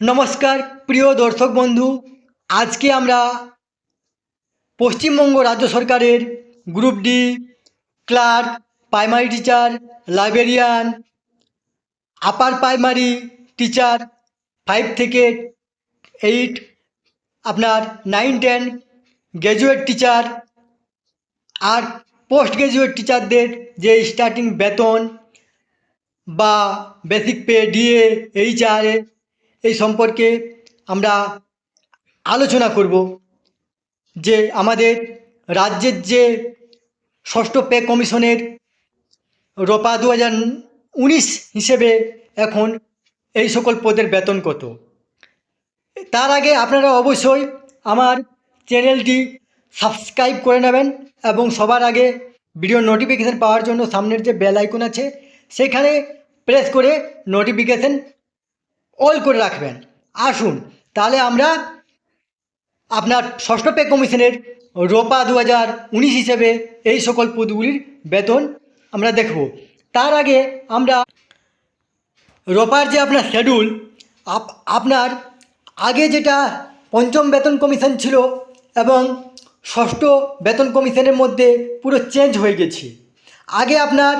নমস্কার, প্রিয় দর্শক বন্ধু। আজকে আমরা পশ্চিমবঙ্গ রাজ্য সরকারের group D clerk, primary teacher, librarian, upper primary teacher five থেকে এইট, আপনার নাইন, টেন গ্র্যাজুয়েট টিচার আর পোস্ট গ্র্যাজুয়েট টিচারদের যে স্টার্টিং বেতন বা বেসিক পে, ডিএ এইচআরএ এই সম্পর্কে আমরা আলোচনা করব যে আমাদের রাজ্যের যে ষষ্ঠ পে কমিশনের রোপা দু উনিশ হিসেবে এখন এই সকল পদের বেতন কত? তার আগে আপনারা অবশ্যই আমার চ্যানেলটি সাবস্ক্রাইব করে নেবেন এবং সবার আগে ভিডিও নোটিফিকেশান পাওয়ার জন্য সামনের যে বেল আইকন আছে, সেখানে প্রেস করে নোটিফিকেশান অল করে রাখবেন। আসুন, তাহলে আমরা আপনার ষষ্ঠ পে কমিশনের রোপা দু হাজার উনিশ হিসেবে এই সকল পদগুলির বেতন আমরা দেখব। তার আগে আমরা রোপার যে আপনার শিডিউল আপ আপনার আগে যেটা পঞ্চম বেতন কমিশন ছিল এবং ষষ্ঠ বেতন কমিশনের মধ্যে পুরো চেঞ্জ হয়ে গেছে। আগে আপনার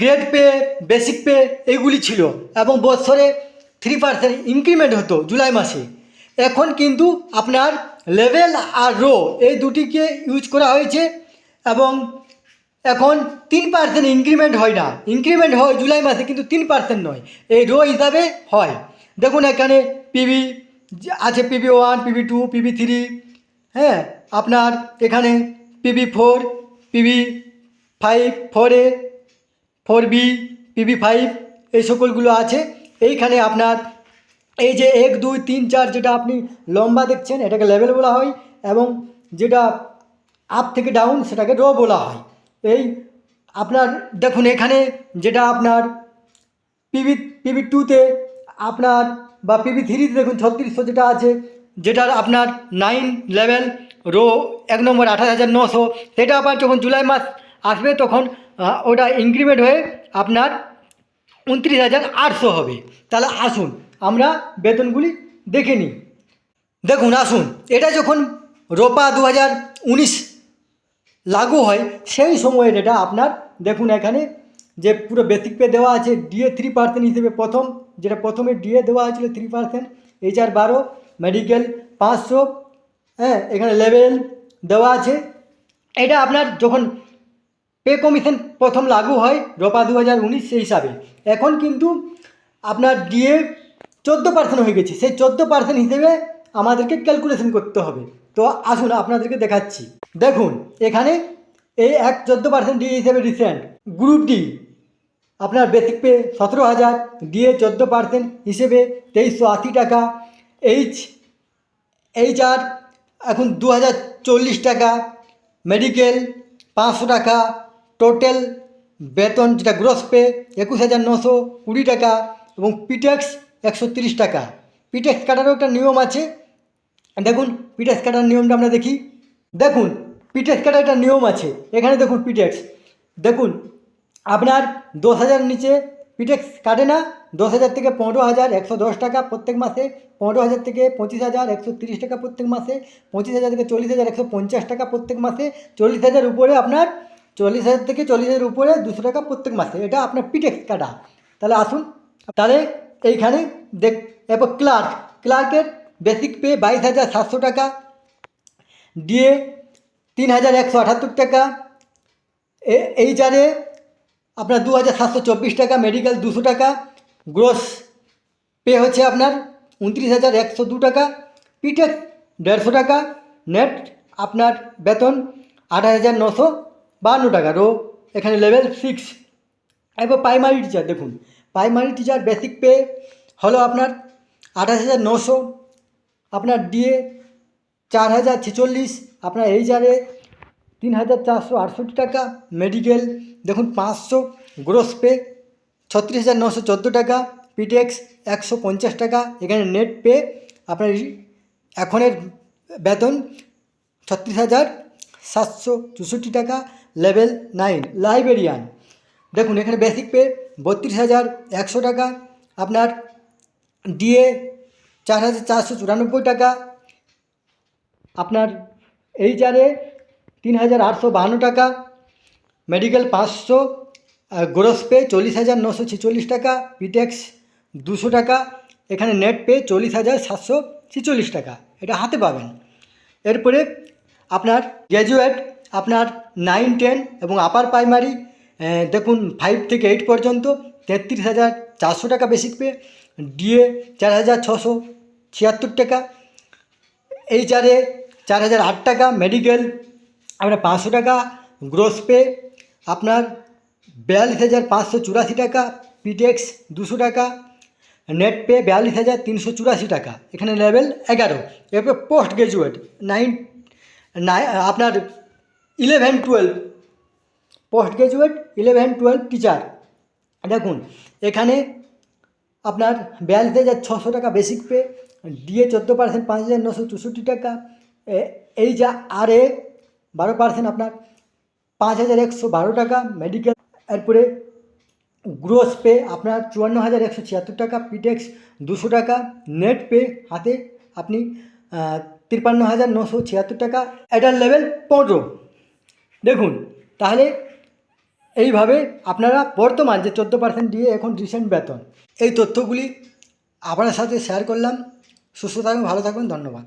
গ্রেড পে বেসিক পে এইগুলি ছিল এবং বছরে থ্রি পার্সেন্ট ইনক্রিমেন্ট হতো জুলাই মাসে। এখন কিন্তু আপনার লেভেল আর রো এই দুটিকে ইউজ করা হয়েছে এবং এখন তিন পার্সেন্ট ইনক্রিমেন্ট হয় না। ইনক্রিমেন্ট হয় জুলাই মাসে কিন্তু তিন পার্সেন্ট নয়, এই রো হিসাবে হয়। দেখুন এখানে পিবি আছে PB one PB two PB three হ্যাঁ? আপনার এখানে PB four PB five four A four B, PB five, এই সকলগুলো আছে। এইখানে আপনার এই যে এক, দুই, তিন, চার যেটা আপনি লম্বা দেখছেন, এটাকে লেভেল বলা হয় এবং যেটা আপ থেকে ডাউন সেটাকে রো বলা হয়। এই আপনার দেখুন, এখানে যেটা আপনার পিবি পিবি টুতে আপনার বা পিবি থ্রিতে দেখুন, ছত্রিশশো যেটা আছে, যেটার আপনার নাইন লেভেল রো এক নম্বর আঠাশ হাজার নশো সেটা আবার যখন জুলাই মাস আসবে তখন ওটা ইনক্রিমেন্ট হয়ে আপনার উনত্রিশ হাজার আটশো হবে। তাহলে আসুন, আমরা বেতনগুলি দেখে নিই। দেখুন, আসুন, এটা যখন রোপা দু হাজার উনিশ লাগু হয়, সেই সময়ের এটা আপনার, দেখুন এখানে যে পুরো বেসিক পে দেওয়া আছে ডিএ থ্রি পার্সেন্ট হিসেবে প্রথম, যেটা প্রথমে ডিএ দেওয়া হয়েছিল থ্রি পার্সেন্ট এইচআর বারো মেডিকেল পাঁচশো হ্যাঁ এখানে লেভেল দেওয়া আছে। এটা আপনার যখন পে কমিশন প্রথম লাগু হয় রোপা দু হাজার উনিশ সেই হিসাবে। এখন কিন্তু আপনার ডিএ চোদ্দ পার্সেন্ট হয়ে গেছে। সেই চোদ্দ পার্সেন্ট হিসেবে আমাদেরকে ক্যালকুলেশন করতে হবে। তো আসুন আপনাদেরকে দেখাচ্ছি। দেখুন, এখানে এই এক চোদ্দ পার্সেন্ট ডিএ হিসেবে রিসেন্ট গ্রুপ ডি আপনার বেসিক পে সতেরো হাজার, ডিএ চোদ্দ পার্সেন্ট হিসেবে তেইশশো আশি টাকা এইচ এইচ আর এখন দু হাজার চল্লিশ টাকা মেডিকেল পাঁচশো টাকা টোটাল বেতন যেটা গ্রস পে একুশ হাজার নশো কুড়ি টাকা এবং পিটেক্স একশো তিরিশ টাকা। পিটেক্স কাটারও একটা নিয়ম আছে। দেখুন পিটেক্স কাটার নিয়মটা আমরা দেখি। দেখুন পিটেক্স কাটার একটা নিয়ম আছে। এখানে দেখুন পিটেক্স দেখুন, আপনার দশ হাজার নিচে পিটেক্স কাটে না। দশ হাজার থেকে পনেরো হাজার একশো দশ টাকা প্রত্যেক মাসে। পনেরো হাজার থেকে পঁচিশ হাজার একশো তিরিশ টাকা প্রত্যেক মাসে। পঁচিশ হাজার থেকে চল্লিশ হাজার একশো পঞ্চাশ টাকা প্রত্যেক মাসে। চল্লিশ হাজার উপরে আপনার চল্লিশ হাজার থেকে চল্লিশ হাজার উপরে দুশো টাকা প্রত্যেক মাসে। এটা আপনার পিটেক্স কাটা। তাহলে আসুন, তাহলে এইখানে দেখ, এরপর ক্লার্ক ক্লার্কের বেসিক পে বাইশ হাজার সাতশো টাকা ডিএ তিন হাজার একশো আটাত্তর টাকা, এ- এই জারে আপনার দু হাজার সাতশো চব্বিশ টাকা মেডিকেল দুশো টাকা গ্রোস পে হচ্ছে আপনার উনত্রিশ হাজার একশো দু টাকা পিটেক দেড়শো টাকা নেট আপনার বেতন আট হাজার নশো বাহান্ন টাকা, রো, এখানে লেভেল সিক্স এরপর প্রাইমারি টিচার দেখুন প্রাইমারি টিচার বেসিক পে হলো আপনার আঠাশ হাজার নশো, আপনার ডিএ চার হাজার ছেচল্লিশ, আপনার এই জারে তিন হাজার চারশো আটষট্টি টাকা মেডিকেল দেখুন পাঁচশো গ্রোস পে ছত্রিশ হাজার নশো চোদ্দ টাকা পিটেক্স একশো পঞ্চাশ টাকা, এখানে নেট পে আপনার এখনের বেতন ছত্রিশ হাজার সাতশো চৌষট্টি টাকা লেভেল নাইন লাইব্রেরিয়ান দেখুন, এখানে বেসিক পে বত্রিশ হাজার একশো টাকা, আপনার ডিএ চার হাজার চারশো চুরানব্বই টাকা, আপনার এইচআরে তিন হাজার আটশো বাহান্ন টাকা মেডিকেল পাঁচশো গ্রোস পে চল্লিশ হাজার নশো ছেচল্লিশ টাকা পিটেক্স দুশো টাকা, এখানে নেট পে চল্লিশ হাজার সাতশো ছেচল্লিশ টাকা। এটা হাতে পাবেন। এরপরে আপনার গ্র্যাজুয়েট আপনার নাইন টেন এবং আপার প্রাইমারি দেখুন ফাইভ থেকে এইট পর্যন্ত তেত্রিশ হাজার চারশো টাকা বেসিক পে ডিএ চার হাজার ছশো ছিয়াত্তর টাকা এইচআরে চার হাজার আট টাকা মেডিকেল আপনার পাঁচশো টাকা গ্রোস পে আপনার বিয়াল্লিশ হাজার পাঁচশো চুরাশি টাকা পিটেক্স দুশো টাকা নেট পে বিয়াল্লিশ হাজার তিনশো চুরাশি টাকা। এখানে লেভেল এগারো, এরপর পোস্ট গ্রাজুয়েট নাইন নাই আপনার eleven twelve post graduate eleven twelve teacher দেখুন, এখানে আপনার বিয়াল্লিশ হাজার ছশো টাকা বেসিক পে ডিএ চোদ্দ পার্সেন্ট পাঁচ হাজার নশো চৌষট্টি টাকা। এই যা আর এ বারো পার্সেন্ট আপনার, পাঁচ হাজার একশো বারো টাকা। মেডিকেল এরপরে গ্রোস পে আপনার চুয়ান্ন হাজার একশো ছিয়াত্তর টাকা। পিটেক্স দুশো টাকা। নেট পে হাতে আপনি তিপ্পান্ন হাজার নশো ছিয়াত্তর টাকা। এটার লেভেল পনেরো। দেখুন, তাহলে এইভাবে আপনারা বর্তমান যে চোদ্দ পার্সেন্ট দিয়ে এখন রিসেন্ট বেতন, এই তথ্যগুলি আপনার সাথে শেয়ার করলাম। সুস্থ থাকুন, ভালো থাকুন, ধন্যবাদ।